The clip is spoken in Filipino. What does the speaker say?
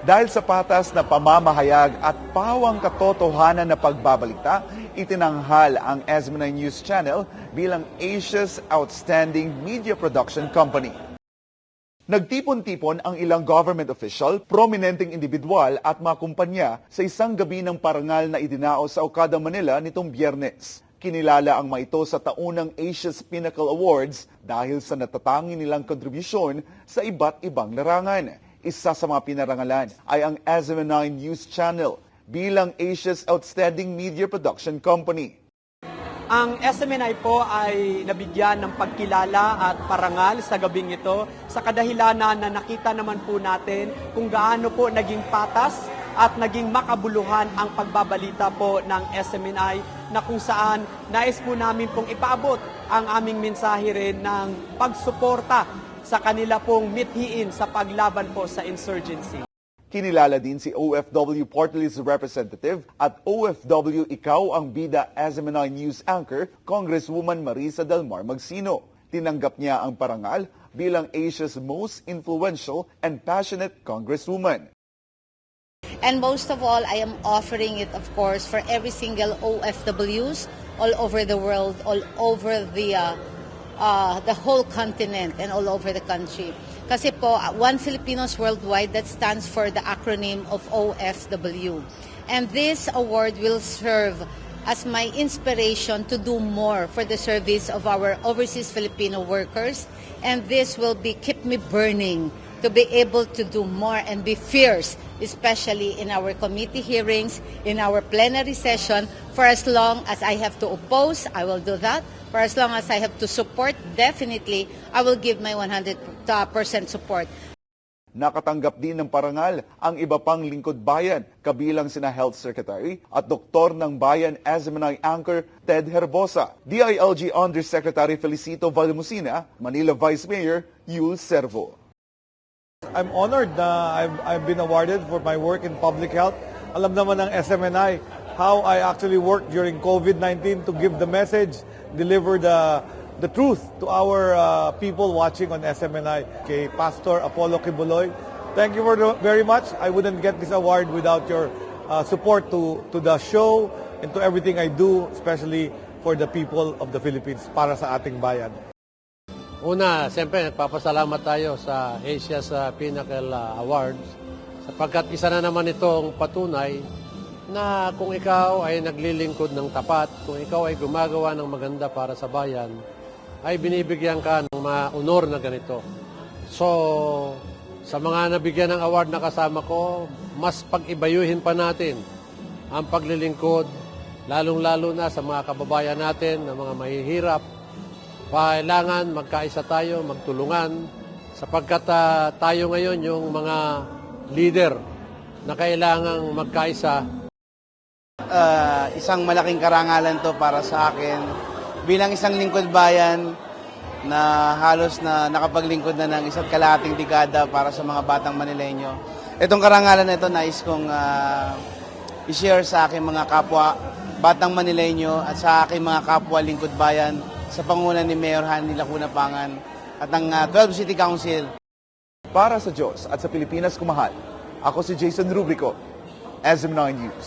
Dahil sa patas na pamamahayag at pawang katotohanan na pagbabalita, itinanghal ang SB9 News Channel bilang Asia's Outstanding Media Production Company. Nagtipon-tipon ang ilang government official, prominenteng individual at mga kumpanya sa isang gabi ng parangal na idinao sa Okada, Manila nitong biyernes. Kinilala ang mga ito sa taunang Asia's Pinnacle Awards dahil sa natatangi nilang kontribusyon sa iba't ibang larangan. Isa sa mga pinarangalan ay ang SMN9 News Channel bilang Asia's Outstanding Media Production Company. Ang SMNI po ay nabigyan ng pagkilala at parangal sa gabing ito sa kadahilanan na nakita naman po natin kung gaano po naging patas at naging makabuluhan ang pagbabalita po ng SMNI na kung saan nais po namin pong ipaabot ang aming mensahe rin ng pagsuporta sa kanila pong mithiin sa paglaban po sa insurgency. Kinilala din si OFW Portalee's representative at OFW Ikaw ang Bida SMNI News Anchor, Congresswoman Marisa Delmar Magsino. Tinanggap niya ang parangal bilang Asia's most influential and passionate congresswoman. And most of all, I am offering it, of course, for every single OFWs all over the world, all over the uh, uh, the whole continent and all over the country. Kasi po, uh, One Filipinos Worldwide, that stands for the acronym of OFW. And this award will serve as my inspiration to do more for the service of our overseas Filipino workers. And this will be keep me burning to be able to do more and be fierce, especially in our committee hearings, in our plenary session. For as long as I have to oppose, I will do that. For as long as I have to support, definitely, I will give my 100% support. Nakatanggap din ng parangal ang iba pang lingkod bayan, kabilang sina Health Secretary at Doktor ng Bayan SMNI Anchor Ted Herbosa, DILG Undersecretary Felicito Valmusina, Manila Vice Mayor Yul Servo. I'm honored na I've, I've been awarded for my work in public health. Alam naman ng SMNI how I actually worked during COVID-19 to give the message, deliver the the truth to our uh, people watching on SMNI. Kay Pastor Apollo Kibuloy, thank you very much. I wouldn't get this award without your uh, support to, to the show and to everything I do, especially for the people of the Philippines, para sa ating bayan. Una, siyempre nagpapasalamat tayo sa Asia's uh, Pinnacle uh, Awards sapagkat isa na naman itong patunay na kung ikaw ay naglilingkod ng tapat, kung ikaw ay gumagawa ng maganda para sa bayan, ay binibigyan ka ng mga honor na ganito. So, sa mga nabigyan ng award na kasama ko, mas pag-ibayuhin pa natin ang paglilingkod, lalong-lalo na sa mga kababayan natin na mga mahihirap, kailangan magkaisa tayo, magtulungan, sapagkat ah, tayo ngayon yung mga leader na kailangang magkaisa Ah, isang malaking karangalan to para sa akin. Bilang isang lingkod bayan na halos na nakapaglingkod na ng isang kalahating dekada para sa mga batang Manileño. Itong karangalan na ito nais kong ah, i-share sa aking mga kapwa batang Manileño at sa aking mga kapwa lingkod bayan sa pangunan ni Mayor Hanny Lacuna Pangan at ang ah, 12 City Council. Para sa Diyos at sa Pilipinas kumahal, ako si Jason Rubrico, SM9 News.